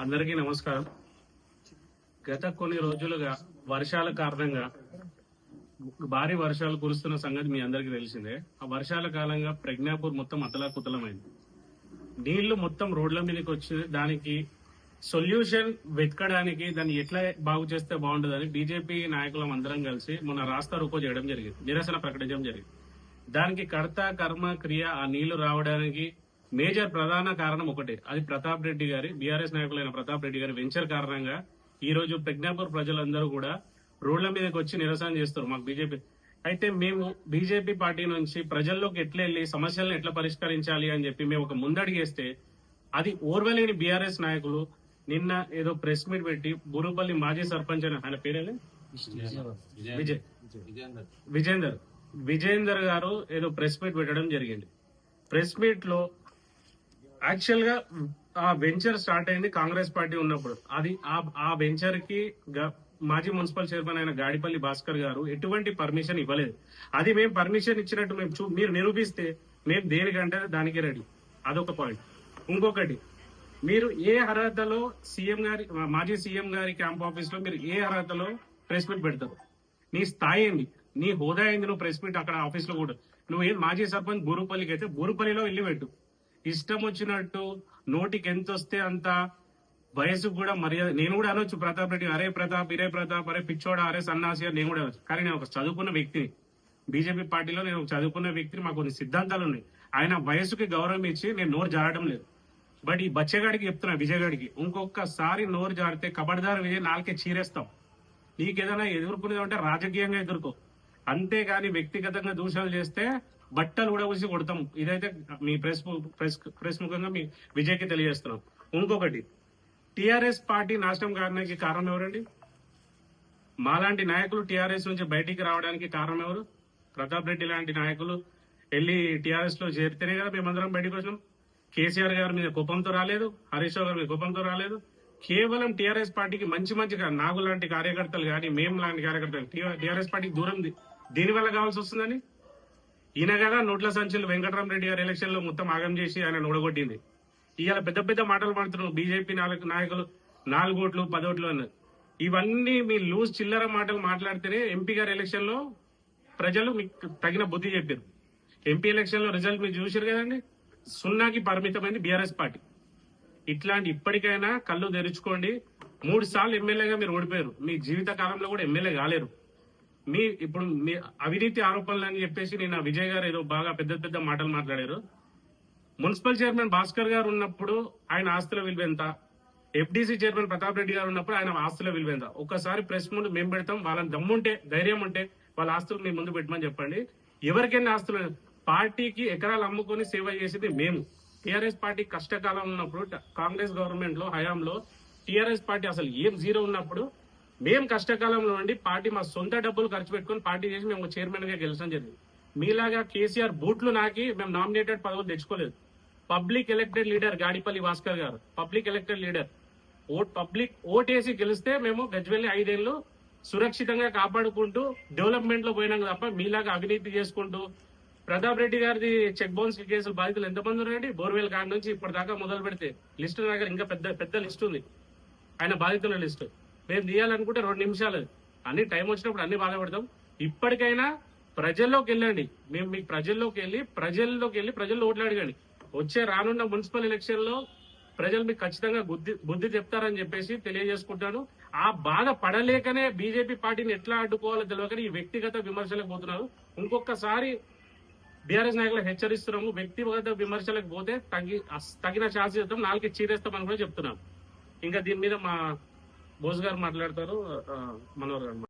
అందరికీ నమస్కారం. గత కొన్ని రోజులుగా వర్షాల కారణంగా భారీ వర్షాలు కురుస్తున్న సంగతి మీ అందరికీ తెలిసిందే. ఆ వర్షాల కాలంగా ప్రజ్ఞాపూర్ మొత్తం అతలాకుతలమైంది. నీళ్ళు మొత్తం రోడ్ల మీదకి వచ్చి దానికి సొల్యూషన్ వెతకడానికి దాన్ని ఎట్లా బాగు చేస్తే బాగుంటుందని బీజేపీ నాయకులం అందరం కలిసి మొన్న రాస్తా రూపో చేయడం జరిగింది. నిరసన ప్రకటించడం జరిగింది. దానికి కర్త కర్మ క్రియ ఆ నీళ్ళు రావడానికి మేజర్ ప్రధాన కారణం ఒకటే. అది ప్రతాప్ రెడ్డి గారి బీఆర్ఎస్ నాయకులైన ప్రతాప్ రెడ్డి గారి వెంచర్ కారణంగా ఈ రోజు ప్రజ్ఞాపూర్ ప్రజలందరూ కూడా రోడ్ల మీదకి వచ్చి నిరసన చేస్తారు మాకు బీజేపీ. అయితే మేము బీజేపీ పార్టీ నుంచి ప్రజల్లోకి ఎట్లా వెళ్ళి సమస్యలను ఎట్లా పరిష్కరించాలి అని చెప్పి మేము ఒక ముందడిగేస్తే అది ఓర్వలేని బీఆర్ఎస్ నాయకులు నిన్న ఏదో ప్రెస్ మీట్ పెట్టి బురుపల్లి మాజీ సర్పంచ్ అని ఆయన పేరేలే విజయ్ విజేందర్. విజేందర్ గారు ఏదో ప్రెస్ మీట్ పెట్టడం జరిగింది. ప్రెస్ మీట్లో యాక్చువల్గా ఆ వెంచర్ స్టార్ట్ అయింది కాంగ్రెస్ పార్టీ ఉన్నప్పుడు. అది ఆ- వెంచర్కి గ- మాజీ మున్సిపల్ చైర్మన్ అయిన గాడిపల్లి భాస్కర్ గారు ఎటువంటి పర్మిషన్ ఇవ్వలేదు. అది మేము పర్మిషన్ ఇచ్చినట్టు మేము చూ- మీరు నిరూపిస్తే మేము దేనికంటే దానికి రెడీ అదొక పాయింట్ ఇంకొకటి మీరు ఏ అర్హతలో సీఎం గారి మాజీ సీఎం గారి క్యాంప్ ఆఫీస్లో మీరు ఏ అర్హతలో ప్రెస్ మీట్ పెడతారు? నీ స్థాయి ఏంది? నీ హోదా ఏంది? నువ్వు ప్రెస్ మీట్ అక్కడ ఆఫీస్లో కూడా. నువ్వు ఏం మాజీ సర్పంచ్ బూరుపల్లికి అయితే బూరుపల్లిలో వెళ్ళి పెట్టు. ఇష్టం వచ్చినట్టు నోటికి ఎంత వస్తే అంత వయసుకు కూడా మర్యాద. నేను కూడా అనొచ్చు ప్రతాప్ రెడ్డి అరే ప్రతాప్ ఇరే ప్రతాప్ అరే పిచ్చోడా అరే సన్నాసి నేను కూడా అనొచ్చు. కానీ నేను ఒక చదువుకున్న వ్యక్తిని బీజేపీ పార్టీలో నేను ఒక చదువుకున్న వ్యక్తిని మాకు కొన్ని సిద్ధాంతాలు ఉన్నాయి. ఆయన వయసుకి గౌరవం ఇచ్చి నేను నోరు జారడం లేదు. బట్ ఈ బచ్చగాడికి చెప్తున్నా విజయగాడికి ఇంకొకసారి నోరు జారితే కబడ్దారు విజయ్ నాలుకే చీరేస్తాం. నీకేదైనా ఎదుర్కొనేది అంటే రాజకీయంగా ఎదుర్కో. అంతేగాని వ్యక్తిగతంగా దూషణలు చేస్తే బట్టలు కూడా ఊసి కొడతాం. ఇదైతే మీ ప్రెస్ ప్రెస్ ప్రెస్ ముఖంగా మీ విజయ్కి తెలియజేస్తున్నాం. ఇంకొకటి టిఆర్ఎస్ పార్టీ నాశనం కారణానికి కారణం ఎవరండి? మాలాంటి నాయకులు టిఆర్ఎస్ నుంచి బయటికి రావడానికి కారణం ఎవరు? ప్రతాప్ రెడ్డి లాంటి నాయకులు వెళ్ళి టిఆర్ఎస్లో చేరితేనే కదా మేమందరం బయటకు వచ్చినాం. కేసీఆర్ గారి మీద కోపంతో రాలేదు హరీష్ రావు గారి మీద కోపంతో రాలేదు. కేవలం టిఆర్ఎస్ పార్టీకి మంచి మంచి నాగు లాంటి కార్యకర్తలు కానీ మేము లాంటి కార్యకర్తలు టిఆర్ఎస్ పార్టీకి దూరం దీనివల్ల దీని వల్ల కావాల్సి వస్తుందని? ఈయన కదా నోట్ల సంచులు వెంకటరామరెడ్డి గారి ఎలక్షన్లో మొత్తం ఆగం చేసి ఆయన నూడగొట్టింది. ఇవాళ పెద్ద పెద్ద మాటలు మాడుతున్నారు. బీజేపీ నాయకులు నాలుగు ఓట్లు పదోట్లు అన్నారు. ఇవన్నీ మీ లూజ్ చిల్లర మాటలు మాట్లాడితేనే ఎంపీ గారి ఎలక్షన్లో ప్రజలు మీకు తగిన బుద్ధి చెప్పారు. ఎంపీ ఎలక్షన్లో రిజల్ట్ మీరు చూసారు కదండి? సున్నాకి పరిమితమైంది బీఆర్ఎస్ పార్టీ. ఇట్లాంటి ఇప్పటికైనా కళ్ళు తెరుచుకోండి. మూడు సార్లు ఎమ్మెల్యేగా మీరు ఓడిపోయారు. మీ జీవిత కాలంలో కూడా ఎమ్మెల్యే కాలేరు. మీ ఇప్పుడు మీ అవినీతి ఆరోపణలు అని చెప్పేసి నేను విజయ్ గారు ఏదో బాగా పెద్ద పెద్ద మాటలు మాట్లాడారు. మున్సిపల్ చైర్మన్ భాస్కర్ గారు ఉన్నప్పుడు ఆయన ఆస్తుల విలువ ఎంత? ఎఫ్డీసీ చైర్మన్ ప్రతాప్ రెడ్డి గారు ఉన్నప్పుడు ఆయన ఆస్తుల విలువ ఎంత? ఒక్కసారి ప్రెస్ ముందు మేము పెడతాం వాళ్ళని దమ్ముంటే ధైర్యం ఉంటే వాళ్ళ ఆస్తులు మీ ముందు పెట్టమని చెప్పండి. ఎవరికైనా ఆస్తులు పార్టీకి ఎకరాలు అమ్ముకొని సేవ చేసేది మేము. టీఆర్ఎస్ పార్టీ కష్టకాలం ఉన్నప్పుడు కాంగ్రెస్ గవర్నమెంట్లో హయాంలో టీఆర్ఎస్ పార్టీ అసలు ఏం జీరో ఉన్నప్పుడు మేము కష్టకాలంలో ఉండి పార్టీ మా సొంత డబ్బులు ఖర్చు పెట్టుకుని పార్టీ చేసి మేము చైర్మన్గా గెలిచడం జరిగింది. మీలాగా కేసీఆర్ బూట్లు నాకి మేము నామినేటెడ్ పదవులు తెచ్చుకోలేదు. Public elected leader Gadipalli Bhaskar garu public elected leader vote public ఓటేసి గెలిస్తే మేము గజ్వెల్లి ఐదేళ్ళు సురక్షితంగా కాపాడుకుంటూ డెవలప్మెంట్లో పోయినాం తప్ప మీలాగా అవినీతి చేసుకుంటూ ప్రతాప్ రెడ్డి గారిది చెక్ బౌన్స్ కేసులు బాధితులు ఎంతమంది ఉన్నాయండి బోర్వెల్ కాడ నుంచి ఇప్పటిదాకా మొదలు పెడితే లిస్ట్ దగ్గర ఇంకా పెద్ద పెద్ద లిస్ట్ ఉంది. ఆయన బాధితుల లిస్టు. మేము తీయాలనుకుంటే రెండు నిమిషాలు. అన్ని టైం వచ్చినప్పుడు అన్ని బాధపడతాం. ఇప్పటికైనా ప్రజల్లోకి వెళ్ళండి. మేము మీకు ప్రజల్లోకి వెళ్ళి ప్రజల్లోకి వెళ్ళి ప్రజల్లో ఓట్లు అడగండి. వచ్చే రానున్న మున్సిపల్ ఎలక్షన్లో ప్రజలు మీకు ఖచ్చితంగా బుద్ధి బుద్ధి చెప్తారని చెప్పేసి తెలియజేసుకుంటాను. ఆ బాధ పడలేకనే బీజేపీ పార్టీని ఎట్లా అడ్డుకోవాలో తెలియకని ఈ వ్యక్తిగత విమర్శలకు పోతున్నారు. ఇంకొకసారి బీఆర్ఎస్ నాయకులు హెచ్చరిస్తున్నాము. వ్యక్తిగత విమర్శలకు పోతే తగి తగిన తగిన శాస్త్రీయతం నాలుగు చీరేస్తామని కూడా చెప్తున్నాం. ఇంకా దీని మీద మా బోస్ గారు మాట్లాడతారు ఆ, మనోహర్ గారు